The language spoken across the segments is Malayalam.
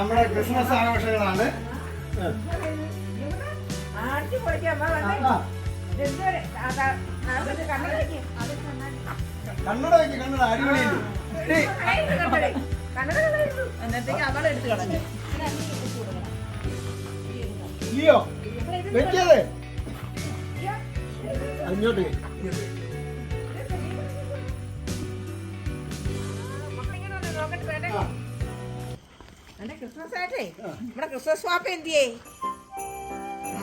നമ്മുടെ ക്രിസ്മസ് ആഘോഷങ്ങളാണ്. കണ്ണട വെക്ക്. കണ്ണട അടിപൊളിയില്ലേ. അന്നത്തേക്ക് അവളെടുത്ത് കളഞ്ഞു. ലിയോ വെക്കത് അങ്ങോട്ട് നോക്കട്ടെ. എന്റെ ക്രിസ്മസ് ആയിട്ടേ നമ്മുടെ ക്രിസ്മസ് വാപ്പ എന്തിയേ? ആ,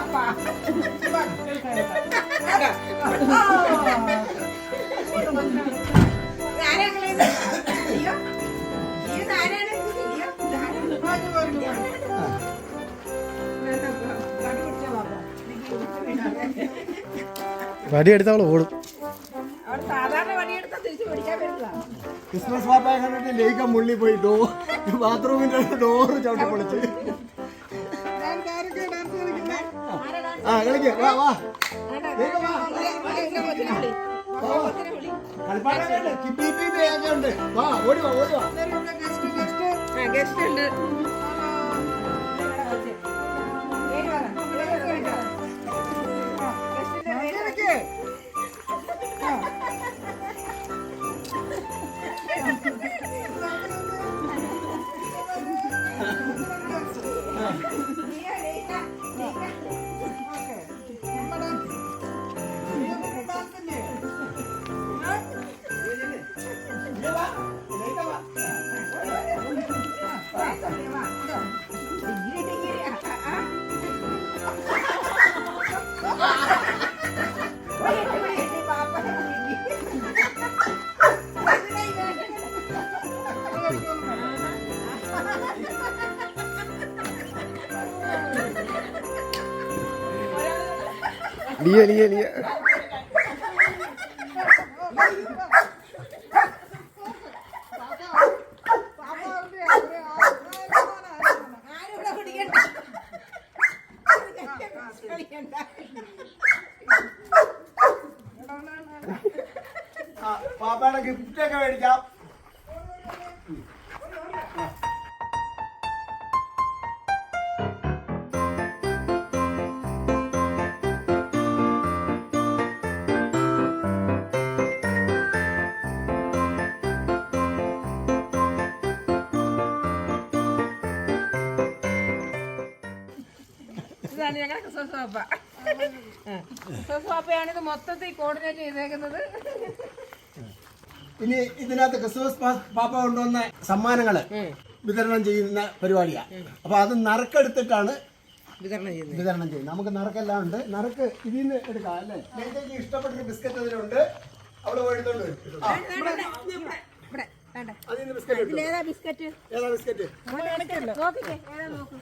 പണിയെടുക്കല്ലേ പാപ്പ ആരാങ്ങളത് അയ്യോ ഇത് ആരാണ് അയ്യോ വടി എടുത്തവൾ ഓടും ക്രിസ്മസ് പാപ്പായ കണ്ടിട്ട് ലേക്ക മുള്ളി പോയി ഡോ ബാത്റൂമിന്റെ ഡോറ് ചവിട്ടി പൊളിച്ച്. ആ കളിക്ക്. വാ വാ. ലേക്ക വാ. കളിപ്പാട്ടം വേണ്ട കിപ്പി കിപ്പി ഒക്കെ ഉണ്ട്. വാ ഓടി വാ ഓടി വാ. ഗസ്റ്റ് ഉണ്ട്. ലിയ ലിയ ലിയ ഇതാണ് ഞങ്ങളുടെ ക്രിസ്മസ് പാപ്പ ക്രിസ്മസ് പാപ്പയാണ് ഇത് മൊത്തത്തിൽ കോർഡിനേറ്റ് ചെയ്തേക്കുന്നത് ഇനി ഇതിനകത്ത് ക്രിസ്മസ് പാപ്പ കൊണ്ടുവന്ന സമ്മാനങ്ങൾ വിതരണം ചെയ്യുന്ന പരിപാടിയാ അപ്പൊ അത് നറുക്കെടുത്തിട്ടാണ് വിതരണം ചെയ്യുന്നത് വിതരണം ചെയ്യുന്നത് നമുക്ക് നറുക്കെല്ലാം ഉണ്ട് നറുക്ക് ഇതിൽ നിന്ന് എടുക്കാം അല്ലേ നേരത്തേക്ക് ഇഷ്ടപ്പെട്ട ബിസ്ക്കറ്റ് അതിലുണ്ട് അവൾ വേണ്ട അതിൽ നിന്ന് ബിസ്ക്കറ്റ് നോക്കിക്കേ ഏതാ ബിസ്ക്കറ്റ് ഏതാ ബിസ്ക്കറ്റ് നോക്കിക്കേ ഏതാ നോക്ക്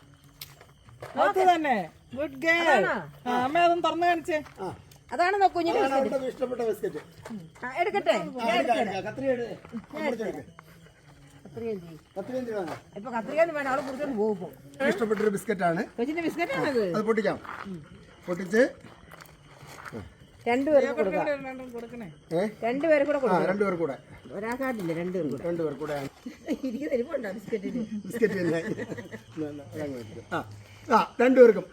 അത് തന്നെ. ഗുഡ് ഗേൾ അമ്മ അതൊന്ന് തുറന്നു കാണിച്ചേ. അതാണ് നോക്കൂ കുഞ്ഞിന്റെ ഇഷ്ടപ്പെട്ട ബിസ്ക്കറ്റ്? എടുക്കട്ടെ? ഇപ്പൊ വേണം അവൾ പോകും ഇഷ്ടപ്പെട്ടൊരു ബിസ്ക്കറ്റ് ആണ് ബിസ്ക്കറ്റ് ആണ് അത് പൊട്ടിക്കാം. പൊട്ടിച്ച് രണ്ടുപേർക്ക് കൊടുക്കാം. കൂടെ ആ കൊടുക്കാം രണ്ടുപേർ കൂടെ. ഒരാൾക്കാട്ടില്ല രണ്ടുപേരും കൂടെ. രണ്ടുപേർ കൂടെ. എനിക്ക് തരുമ്പോണ്ടോ ബിസ്ക്കറ്റിന് ബിസ്ക്കറ്റ് തന്നെ. എന്നാ, എന്നാ, അതങ്ങ് വെക്ക്. ആ രണ്ടുപേർക്കും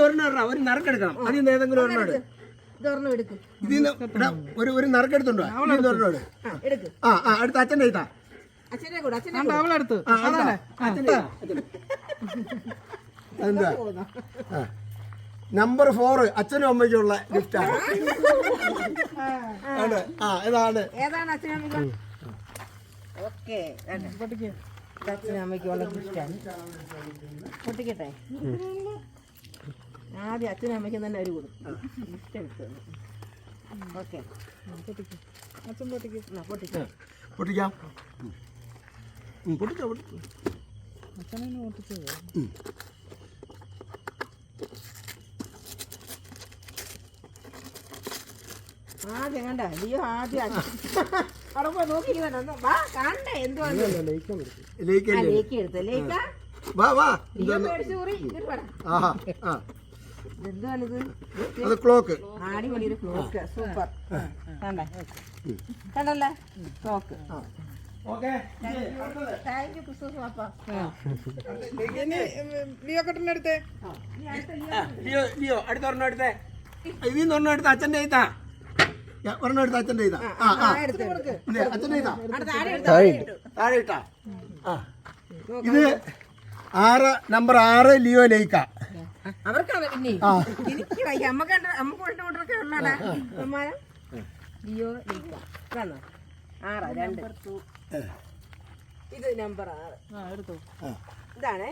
ഒരെണ്ണം ഒരു നറുക്കെടുക്കണം അതിൽ നിന്ന് ഏതെങ്കിലും ഒരെണ്ണം എടു ഇത് ഒരെണ്ണം എടുക്ക്. ഇതിൽ ഒരു ഒരു നറുക്കെടുത്തുണ്ടോ ഒരെണ്ണം എടുക്ക്. ആ അടുത്ത അച്ഛന്റെ ഇതാ അവളെടുത്ത്. അതെന്താ? നമ്പർ ഫോർ അച്ഛനും അമ്മയ്ക്കുള്ള ഗിഫ്റ്റാണ് ആണ്. ആ ഇതാണ്. ഏതാണ് അച്ഛനും അമ്മയ്ക്കും ഓക്കെ അച്ഛനും അമ്മയ്ക്കുള്ള ഗിഫ്റ്റാണ് പൊട്ടിക്കട്ടെ? ആദ്യം അച്ഛനും അമ്മയ്ക്കും തന്നെ ഒരു കൊടുക്കും. ഗിഫ്റ്റ് എടുത്തു ഓക്കെ. പൊട്ടിക്ക്. അച്ഛൻ പൊട്ടിക്ക്. പൊട്ടിക്കാം. പൊട്ടിച്ചോ പൊട്ടിച്ചോ. അച്ഛനെ പൊട്ടിച്ചത് ആദ്യം കണ്ട? അയ്യോ ആദ്യം അവിടെ പോയി നോക്കിയിരിക്കണ്ട വാ കാണണ്ടേ എന്തുവാണ് ലേക്ക് എടുത്ത. ലേക്ക അത് ക്ലോക്ക്. അടിപൊളി ഒരു ക്ലോക്ക്. സൂപ്പർ. കണ്ടേ? കണ്ടല്ലേ? Clock. Okay. Thank you Christmas പാപ്പ ഇനി അടുത്തേ. Leo Leo. അടുത്ത ഒരെണ്ണം എടുത്തേ. ഇതിന്ന് ഒരെണ്ണം എടുത്ത അച്ഛന്റെ ഇതാ ഒരെണ്ണം എടുത്ത അച്ഛന്റെ ഇതാ ആ ആ അച്ഛന്റെ ഇതാ താഴെ ഇട്ടാ. ആ. ഇത് ആറ് നമ്പർ ആറ് ലിയോ ലൈക്ക അവർക്ക് ലിയോ ലൈക്ക കാണോ ആറാ രണ്ട്. ഇത് നമ്പർ ആറ്. ആ എടുത്തു ഇതാണേ.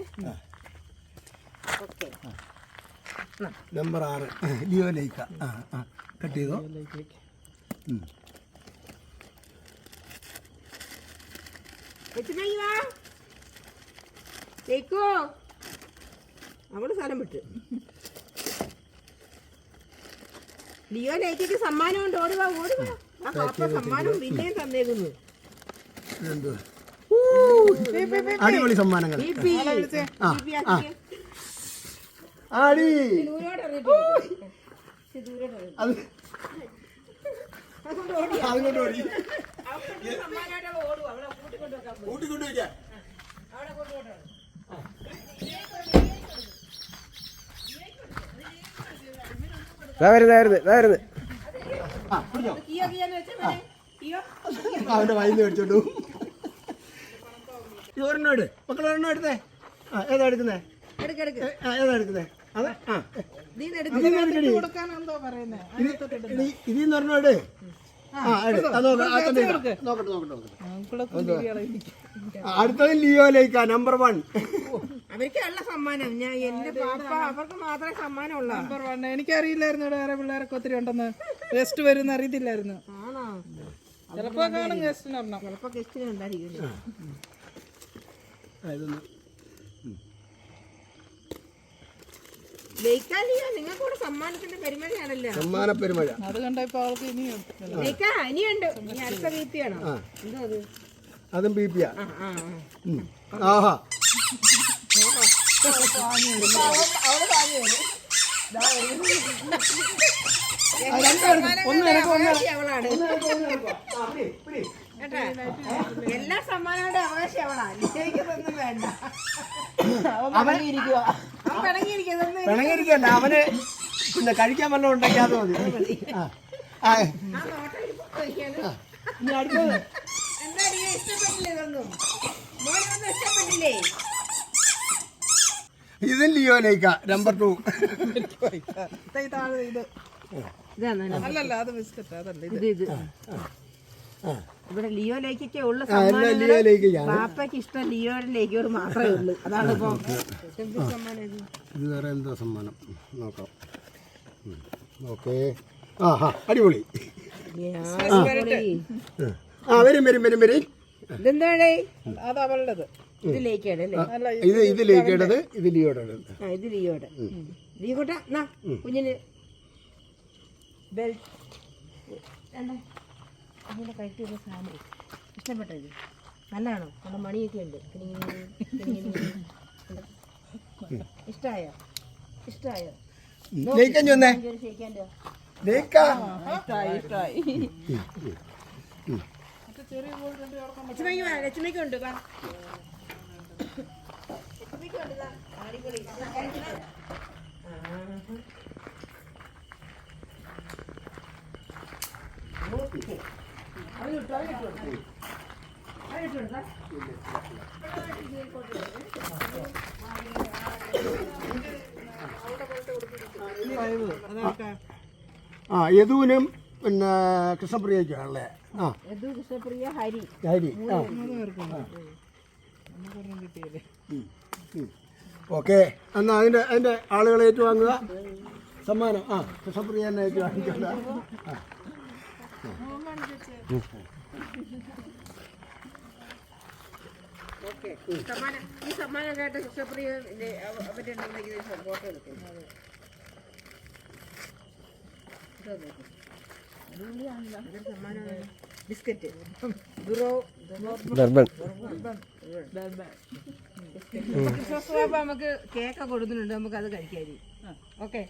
ഓക്കെ. നമ്പർ ആറ്. ലിയോ ലൈക്ക ആ ആ. കട്ട് ചെയ്തോ? ജയിക്കോ അവൾ സ്ഥലം വിട്ട്. ലിയോ ലൈക്കയ്ക്ക് സമ്മാനം ഉണ്ട് ഓടുക ഓടുക ആ പാപ്പ സമ്മാനം പിന്നെയും തന്നേക്കുന്നു. ഇതെന്തുവാ? അടിപൊളി സമ്മാനങ്ങൾ. ആ ആ. എറിഞ്ഞു. അത് അതുകൊണ്ട് ഓടി. കൂട്ടിക്കൊണ്ട് വയ്ക്കാം. ഇതാ വരുന്നത് ഇതാ വരുന്നത് ആ. പിടിച്ചോ. അവന്റെ വൈന്ന് മേടിച്ചോണ്ടു ഒരെണ്ണം എടു മക്കളെ ഒരെണ്ണം എടുത്തേ. ആ ഏതാ എടുക്കുന്നേ? എടുക്ക് എടുക്ക്. ആ, ഏതാ എടുക്കുന്നേ? അത് ആ. ഇതിൽ നിന്ന് ഒരെണ്ണം എടു. ആ. നോക്കട്ടെ നോക്കട്ടെ നോക്കട്ടെ. അടുത്തത് ലിയോയിലേക്കാ നമ്പർ വൺ അവർക്കുള്ള സമ്മാനം. ഞാൻ എന്റെ പാപ്പ അവർക്ക് മാത്രമേ സമ്മാനം ഉള്ളൂ നമ്പർ വൺ എനിക്കറിയില്ലായിരുന്നു ഇവിടെ വേറെ പിള്ളേരൊക്കെ ഒത്തിരി ഉണ്ടെന്ന്. ഗസ്റ്റ് വരുന്ന അറിയത്തില്ലായിരുന്നു. ആണോ ചിലപ്പോ കാണും ഗസ്റ്റിന് ഒരെണ്ണം ചിലപ്പോ ഗസ്റ്റിന് ഉണ്ടായിരിക്കും ഇതൊന്ന്. ലയിക്കാലിയോ നിങ്ങൾക്ക് കൂടെ സമ്മാനത്തിന്റെ പെരുമഴയാണല്ലോ. സമ്മാന പെരുമഴ. അത് കണ്ട ഇപ്പൊ അവൾക്ക് ഇനിയും ഇനിയുണ്ട്. ഇനി അടുത്ത ബി പി ആണോ എന്തോ അത്? അതും ബി പിയാ. ആഹാ. അവൾ പാഞ്ഞു. എല്ലാ സമ്മാനങ്ങളുടെ അവകാശം അവളാ. നിശ്ചയിക്കുന്നൊന്നും വേണ്ട. അവനിരിക്കുക പിണങ്ങിയിരിക്കല്ല അവന് പിന്നെ കഴിക്കാൻ വല്ലതും ഉണ്ടെങ്കിൽ അത് മതി. ആ ഇനി അടുത്തത്. എന്താ ഇഷ്ടപ്പെട്ടില്ലേ ഇതൊന്നും? ഇഷ്ടപ്പെട്ടില്ലേ? ഇതും ലൈക്ക നമ്പർ ടു അല്ലല്ല അത് ബിസ്ക്കറ്റ് അതല്ല ഇത്. ഇത് ഇത്. ഇവിടെ ലിയോ ലേക്കൊക്കെ ഉള്ള പാപ്പയ്ക്ക് ഇഷ്ടം ലിയോയുടെ ലേക്കോട് മാത്രമേ ഉള്ളൂ. അതാണ് ഇപ്പൊ എന്ത് സമ്മാനം ഇത്? ഇത് വേറെ എന്താ സമ്മാനം? നോക്കാം. ഓക്കെ. ആ ഹാ അടിപൊളി അടിപൊളി. ആ വരും വരും വരും വരും. ഇതെന്താണ്? അത് അവളുടേത്. ഇത് ലേക്കാണ് അല്ലേ? ഇത് ഇത് ലേക്കേണ്ടത് ഇത് ലിയോയുടെ ആ ഇത് എന്നാ കുഞ്ഞിന് ബെൽറ്റ് അതിന്റെ കഴുത്തിയൊക്കെ സാധനം ഇഷ്ടപ്പെട്ടോ ഇത് നല്ലതാണോ? നല്ല മണിയൊക്കെ ഉണ്ട്. ഇഷ്ടമായോ ഇഷ്ടമായോ ലക്ഷ്മിക്ക് ഉണ്ട് വാ ലക്ഷ്മിക്ക് ഉണ്ട് ദാ. അടിപൊളി അതൊക്കെ ആ യദുവിനും പിന്നെ കൃഷ്ണപ്രിയയ്ക്കാണല്ലേ? ആ. യദു കൃഷ്ണപ്രിയ ഹരി. ഹരി. ആ. കിട്ടിയില്ലേ? ഓക്കെ. എന്നാൽ അതിന്റെ അതിന്റെ ആളുകളെ ഏറ്റുവാങ്ങുക. സമ്മാനം. ആ കൃഷ്ണപ്രിയ തന്നെ ഏറ്റുവാങ്ങിക്കണ്ട. ആ. ഓക്കെ. സമ്മാനം. ഈ സമ്മാനം കേട്ട് കൃഷ്ണപ്രിയ അവരുടെ ഫോട്ടോ എടുക്കും. ബിസ്ക്കറ്റ്. ദുറോ ബാബ നമുക്ക് കേക്ക് കൊടുക്കുന്നുണ്ട് നമുക്ക് അത് ഓക്കെ?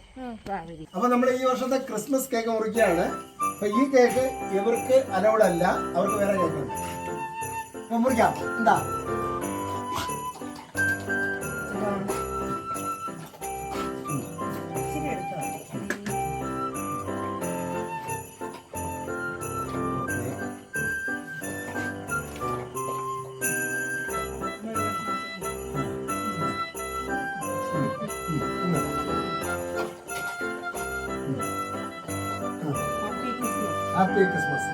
അപ്പൊ നമ്മൾ ഈ വർഷത്തെ ക്രിസ്മസ് കേക്ക് മുറിക്കുകയാണ്. അപ്പൊ ഈ കേക്ക് ഇവർക്ക് അലൗഡ് അല്ല അവർക്ക് വേറെ കേക്ക് ഉണ്ട്. മുറിക്കാം. എന്താ? ഹാപ്പി ക്രിസ്മസ്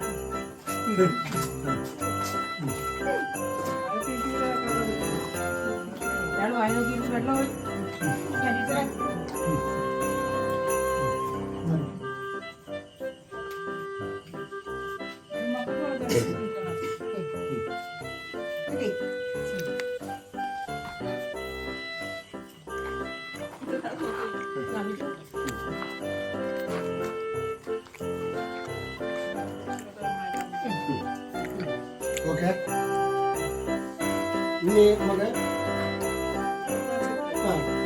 നമുക്ക്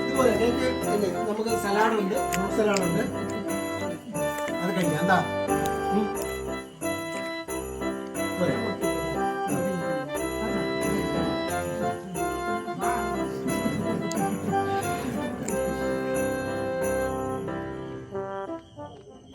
ഇതുപോലെ നമുക്ക് സലാഡുണ്ട് ഫ്രൂട്ട് സലാഡുണ്ട് അത് കഴിക്കാം എന്താ.